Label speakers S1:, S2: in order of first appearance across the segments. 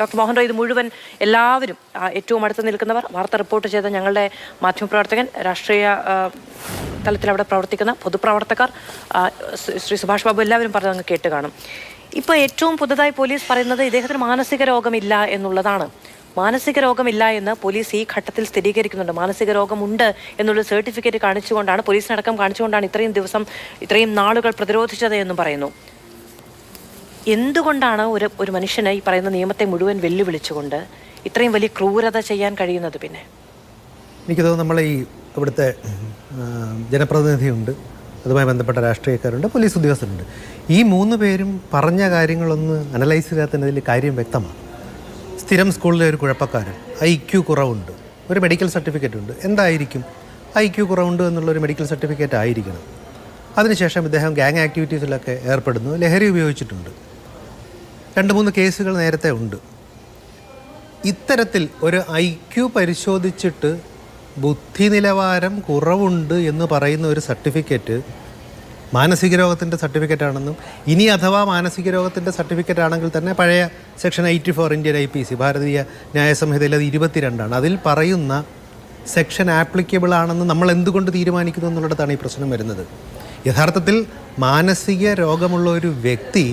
S1: Doctor Mohan Roy ഇത് മുഴുവൻ എല്ലാവരും ഏറ്റവും അടുത്ത് നിൽക്കുന്നവർ വാർത്ത റിപ്പോർട്ട് ചെയ്ത ഞങ്ങളുടെ മാധ്യമപ്രവർത്തകൻ രാഷ്ട്രീയ തലത്തിൽ അവിടെ പ്രവർത്തിക്കുന്ന പൊതുപ്രവർത്തകർ ശ്രീ- സുഭാഷ് ബാബു എല്ലാവരും പറഞ്ഞത് കേട്ട് കാണും. ഇപ്പോൾ ഏറ്റവും പുതുതായി പോലീസ് പറയുന്നത് ഇദ്ദേഹത്തിന് മാനസിക രോഗമില്ല എന്നുള്ളതാണ്. മാനസിക രോഗമില്ല എന്ന് പോലീസ് ഈ ഘട്ടത്തിൽ സ്ഥിരീകരിക്കുന്നുണ്ട്. മാനസിക രോഗമുണ്ട് എന്നുള്ള സർട്ടിഫിക്കറ്റ് കാണിച്ചുകൊണ്ടാണ് പോലീസിനടക്കം കാണിച്ചുകൊണ്ടാണ് ഇത്രയും ദിവസം ഇത്രയും നാളുകൾ പ്രതിരോധിച്ചത് എന്നും പറയുന്നു. എന്തുകൊണ്ടാണ് ഒരു ഒരു മനുഷ്യനെ ഈ പറയുന്ന നിയമത്തെ മുഴുവൻ വെല്ലുവിളിച്ചുകൊണ്ട് ഇത്രയും വലിയ ക്രൂരത ചെയ്യാൻ കഴിയുന്നത് പിന്നെ?
S2: എനിക്ക് തോന്നുന്നു നമ്മളെ ഈ ഇവിടുത്തെ ജനപ്രതിനിധിയുണ്ട്. അതുമായി ബന്ധപ്പെട്ട രാഷ്ട്രീയക്കാരുണ്ട് പോലീസ് ഉദ്യോഗസ്ഥരുണ്ട്. ഈ മൂന്ന് പേരും പറഞ്ഞ കാര്യങ്ങളൊന്ന് അനലൈസ് ചെയ്യാത്തതിൽ കാര്യം വ്യക്തമാണ്. സ്ഥിരം സ്കൂളിലെ ഒരു കുഴപ്പക്കാരൻ ഐ ക്യു കുറവുണ്ട്. ഒരു മെഡിക്കൽ സർട്ടിഫിക്കറ്റ് ഉണ്ട്. എന്തായിരിക്കും? ഐ ക്യു കുറവുണ്ട് എന്നുള്ളൊരു മെഡിക്കൽ സർട്ടിഫിക്കറ്റ് ആയിരിക്കണം. അതിനുശേഷം ഇദ്ദേഹം ഗ്യാങ് ആക്ടിവിറ്റീസിലൊക്കെ ഏർപ്പെടുന്നു. ലഹരി ഉപയോഗിച്ചിട്ടുണ്ട്. രണ്ട് മൂന്ന് കേസുകൾ നേരത്തെ ഉണ്ട്. ഇത്തരത്തിൽ ഒരു ഐ ക്യു പരിശോധിച്ചിട്ട് ബുദ്ധി നിലവാരം കുറവുണ്ട് എന്ന് പറയുന്ന ഒരു സർട്ടിഫിക്കറ്റ് മാനസിക രോഗത്തിന്റെ സർട്ടിഫിക്കറ്റ് ആണെന്നും ഇനി അഥവാ മാനസിക രോഗത്തിന്റെ സർട്ടിഫിക്കറ്റ് ആണെങ്കിൽ തന്നെ പഴയ section eighty four Indian I P C Bharatiya Nyaya സംഹിതയിൽ അത് ഇരുപത്തിരണ്ടാണ്. അതിൽ പറയുന്ന സെക്ഷൻ ആപ്ലിക്കബിൾ ആണെന്ന് നമ്മൾ എന്തുകൊണ്ട് തീരുമാനിക്കുന്നു എന്നുള്ളിടത്താണ് ഈ പ്രശ്നം വരുന്നത്. യഥാർത്ഥത്തിൽ മാനസിക രോഗമുള്ള ഒരു വ്യക്തി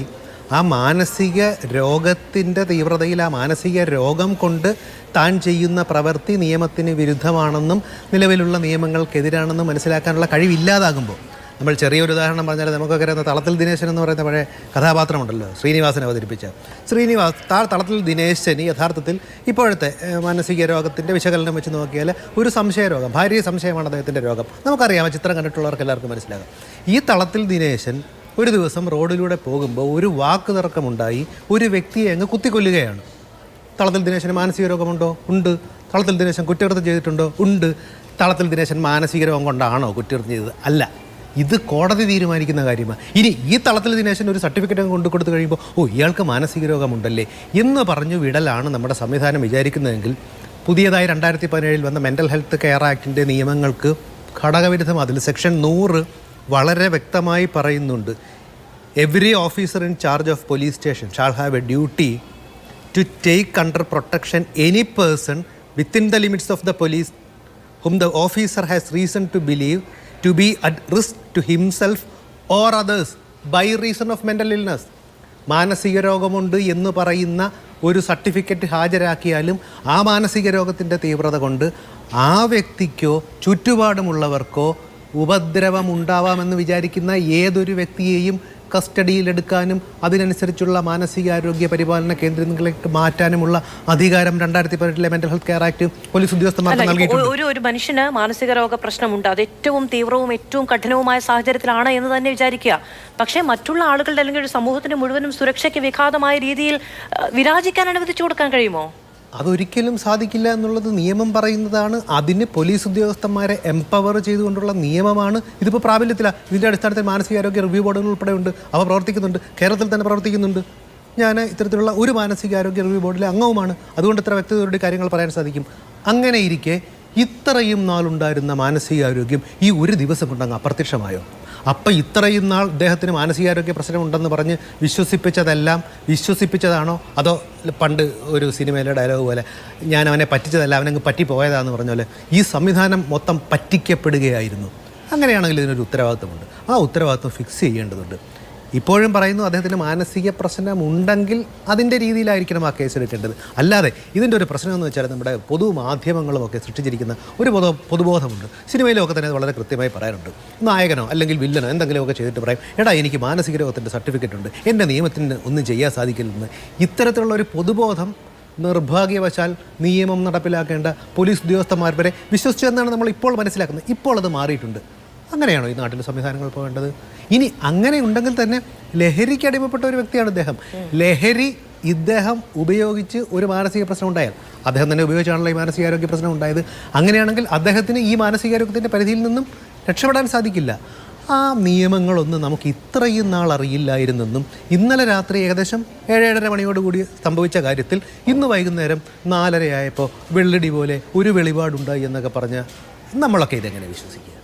S2: ആ മാനസിക രോഗത്തിന്റെ തീവ്രതയിൽ ആ മാനസിക രോഗം കൊണ്ട് താൻ ചെയ്യുന്ന പ്രവൃത്തി നിയമത്തിന് വിരുദ്ധമാണെന്നും നിലവിലുള്ള നിയമങ്ങൾക്കെതിരാണെന്നും മനസ്സിലാക്കാനുള്ള കഴിവില്ലാതാകുമ്പോൾ. നമ്മൾ ചെറിയൊരു ഉദാഹരണം പറഞ്ഞാൽ നമുക്കൊക്കെ അറിയുന്ന തളത്തിൽ ദിനേശൻ എന്ന് പറയുന്ന പഴയ കഥാപാത്രമുണ്ടല്ലോ ശ്രീനിവാസൻ അവതരിപ്പിച്ച. ശ്രീനിവാസ് താ തളത്തിൽ ദിനേശൻ യഥാർത്ഥത്തിൽ ഇപ്പോഴത്തെ മാനസിക രോഗത്തിന്റെ വിശകലനം വെച്ച് നോക്കിയാൽ ഒരു സംശയ രോഗം ഭാര്യ സംശയമാണ് അദ്ദേഹത്തിന്റെ രോഗം. നമുക്കറിയാം ചിത്രം കണ്ടിട്ടുള്ളവർക്ക് എല്ലാവർക്കും മനസ്സിലാകാം. ഈ തളത്തിൽ ദിനേശൻ ഒരു ദിവസം റോഡിലൂടെ പോകുമ്പോൾ ഒരു വാക്ക് തർക്കമുണ്ടായി. ഒരു വ്യക്തിയെ അങ്ങ് കുത്തിക്കൊല്ലുകയാണ്. തളത്തിൽ ദിനേശന് മാനസിക രോഗമുണ്ടോ? ഉണ്ട്. തളത്തിൽ ദിനേശൻ കുറ്റകൃത്യം ചെയ്തിട്ടുണ്ടോ? ഉണ്ട്. തളത്തിൽ ദിനേശൻ മാനസിക രോഗം കൊണ്ടാണോ കുറ്റകൃത്യം ചെയ്തത്? അല്ല. ഇത് കോടതി തീരുമാനിക്കുന്ന കാര്യമാണ് ഇനി ഈ തളത്തിൽ ദിനേശൻ ഒരു സർട്ടിഫിക്കറ്റ് കൊണ്ടു കൊടുത്തു കഴിയുമ്പോൾ ഓ ഇയാൾക്ക് മാനസിക രോഗമുണ്ടല്ലേ എന്ന് പറഞ്ഞു വിടലാണ് നമ്മുടെ സംവിധാനം വിചാരിക്കുന്നതെങ്കിൽ പുതിയതായി രണ്ടായിരത്തി പതിനേഴിൽ വന്ന മെന്റൽ ഹെൽത്ത് കെയർ ആക്ടിന്റെ നിയമങ്ങൾക്ക് ഘടകവിരുദ്ധം അതിൽ സെക്ഷൻ നൂറ് വളരെ വ്യക്തമായി പറയുന്നുണ്ട്. Every officer in charge of police station shall have a duty to take under protection any person within the limits of the police hmm the officer has reason to believe to be at risk to himself or others by reason of mental illness മാനസിക രോഗമുണ്ട് എന്ന് പറയുന്ന ഒരു certificate ഹാജരാക്കിയാലും ആ മാനസിക രോഗത്തിന്റെ തീവ്രത കൊണ്ട് ആ വ്യക്തിക്കോ ചുറ്റുപാടുമുള്ളവർക്കോ ഉപദ്രവം ഉണ്ടാവാമെന്ന് വിചാരിക്കുന്ന ഏതൊരു വ്യക്തിയെയും കസ്റ്റഡിയിലെടുക്കാനും അതിനനുസരിച്ചുള്ള മാനസികാരോഗ്യ പരിപാലന കേന്ദ്രങ്ങളിലേക്ക് മാറ്റാനുമുള്ള അധികാരം രണ്ടായിരത്തി പതിനെട്ടിലെ mental health care act police ഉദ്യോഗസ്ഥന്മാർക്ക് നൽകിയിട്ടുണ്ട്.
S1: ഒരു ഒരു മനുഷ്യന് മാനസിക രോഗ പ്രശ്നമുണ്ട്. അത് ഏറ്റവും തീവ്രവും ഏറ്റവും കഠിനവുമായ സാഹചര്യത്തിലാണ് എന്ന് തന്നെ വിചാരിക്കുക. പക്ഷേ മറ്റുള്ള ആളുകളുടെ അല്ലെങ്കിൽ ഒരു സമൂഹത്തിന് മുഴുവനും സുരക്ഷയ്ക്ക് വിഘാതമായ രീതിയിൽ വിരാജിക്കാൻ അനുവദിച്ചു കൊടുക്കാൻ കഴിയുമോ?
S2: അതൊരിക്കലും സാധിക്കില്ല എന്നുള്ളത് നിയമം പറയുന്നതാണ്. അതിന് പോലീസ് ഉദ്യോഗസ്ഥന്മാരെ എംപവർ ചെയ്തുകൊണ്ടുള്ള നിയമമാണ്. ഇതിപ്പോൾ പ്രാബല്യത്തിലാണ് ഇതിന്റെ അടിസ്ഥാനത്തിൽ മാനസികാരോഗ്യ റിവ്യൂ ബോർഡുകൾ ഉൾപ്പെടെയുണ്ട് അവ പ്രവർത്തിക്കുന്നുണ്ട്. കേരളത്തിൽ തന്നെ പ്രവർത്തിക്കുന്നുണ്ട്. ഞാൻ ഇത്തരത്തിലുള്ള ഒരു മാനസികാരോഗ്യ റിവ്യൂ ബോർഡിലെ അംഗവുമാണ്. അതുകൊണ്ട് ഇത്ര വ്യക്തതയോടെ കാര്യങ്ങൾ പറയാൻ സാധിക്കും. അങ്ങനെ ഇരിക്കെ ഇത്രയും നാളുണ്ടായിരുന്ന മാനസികാരോഗ്യം ഈ ഒരു ദിവസം കൊണ്ടങ്ങ് അപ്രത്യക്ഷമായോ? അപ്പം ഇത്രയും നാൾ അദ്ദേഹത്തിന് മാനസികാരോഗ്യ പ്രശ്നമുണ്ടെന്ന് പറഞ്ഞ് വിശ്വസിപ്പിച്ചതെല്ലാം വിശ്വസിപ്പിച്ചതാണോ? അതോ പണ്ട് ഒരു സിനിമയിലെ ഡയലോഗ് പോലെ ഞാൻ അവനെ പറ്റിച്ചതല്ല അവനങ്ങ് പറ്റിപ്പോയതാന്ന് പറഞ്ഞ പോലെ ഈ സംവിധാനം മൊത്തം പറ്റിക്കപ്പെടുകയായിരുന്നു? അങ്ങനെയാണെങ്കിൽ ഇതിനൊരു ഉത്തരവാദിത്വമുണ്ട്. ആ ഉത്തരവാദിത്വം ഫിക്സ് ചെയ്യേണ്ടതുണ്ട്. ഇപ്പോഴും പറയുന്നു അദ്ദേഹത്തിന് മാനസിക പ്രശ്നമുണ്ടെങ്കിൽ അതിന്റെ രീതിയിലായിരിക്കണം ആ കേസ് എടുക്കേണ്ടത്. അല്ലാതെ ഇതിന്റെ ഒരു പ്രശ്നം എന്ന് വെച്ചാൽ നമ്മുടെ പൊതുമാധ്യമങ്ങളും ഒക്കെ സൃഷ്ടിച്ചിരിക്കുന്ന ഒരു പൊതു പൊതുബോധമുണ്ട്. സിനിമയിലൊക്കെ തന്നെ വളരെ കൃത്യമായി പറയാനുണ്ട് നായകനോ അല്ലെങ്കിൽ വില്ലനോ എന്തെങ്കിലുമൊക്കെ ചെയ്തിട്ട് പറയും എടാ എനിക്ക് മാനസിക രോഗത്തിന്റെ സർട്ടിഫിക്കറ്റ് ഉണ്ട്. എന്റെ നിയമത്തിന് ഒന്നും ചെയ്യാൻ സാധിക്കില്ലെന്ന്. ഇത്തരത്തിലുള്ള ഒരു പൊതുബോധം നിർഭാഗ്യവശാൽ നിയമം നടപ്പിലാക്കേണ്ട പോലീസ് ഉദ്യോഗസ്ഥന്മാർ വരെ വിശ്വസിച്ചു എന്നാണ് നമ്മൾ ഇപ്പോൾ മനസ്സിലാക്കുന്നത്. ഇപ്പോൾ അത് മാറിയിട്ടുണ്ട്. അങ്ങനെയാണോ ഈ നാട്ടിൽ സംവിധാനങ്ങൾ പോകേണ്ടത്? ഇനി അങ്ങനെ ഉണ്ടെങ്കിൽ തന്നെ ലഹരിക്ക് അടിമപ്പെട്ട ഒരു വ്യക്തിയാണ് ഇദ്ദേഹം. ലഹരി ഇദ്ദേഹം ഉപയോഗിച്ച് ഒരു മാനസിക പ്രശ്നം ഉണ്ടായാൽ അദ്ദേഹം തന്നെ ഉപയോഗിച്ചാണല്ലോ ഈ മാനസികാരോഗ്യ പ്രശ്നം ഉണ്ടായത്. അങ്ങനെയാണെങ്കിൽ അദ്ദേഹത്തിന് ഈ മാനസികാരോഗ്യത്തിന്റെ പരിധിയിൽ നിന്നും രക്ഷപ്പെടാൻ സാധിക്കില്ല. ആ നിയമങ്ങളൊന്നും നമുക്ക് ഇത്രയും നാൾ അറിയില്ലായിരുന്നെന്നും ഇന്നലെ രാത്രി ഏകദേശം ഏഴേഴര മണിയോടുകൂടി സംഭവിച്ച കാര്യത്തിൽ ഇന്ന് വൈകുന്നേരം നാലരയായപ്പോൾ വെള്ളിടി പോലെ ഒരു വെളിപാടുണ്ടായി എന്നൊക്കെ പറഞ്ഞ് നമ്മളൊക്കെ ഇതെങ്ങനെ വിശ്വസിക്കുക?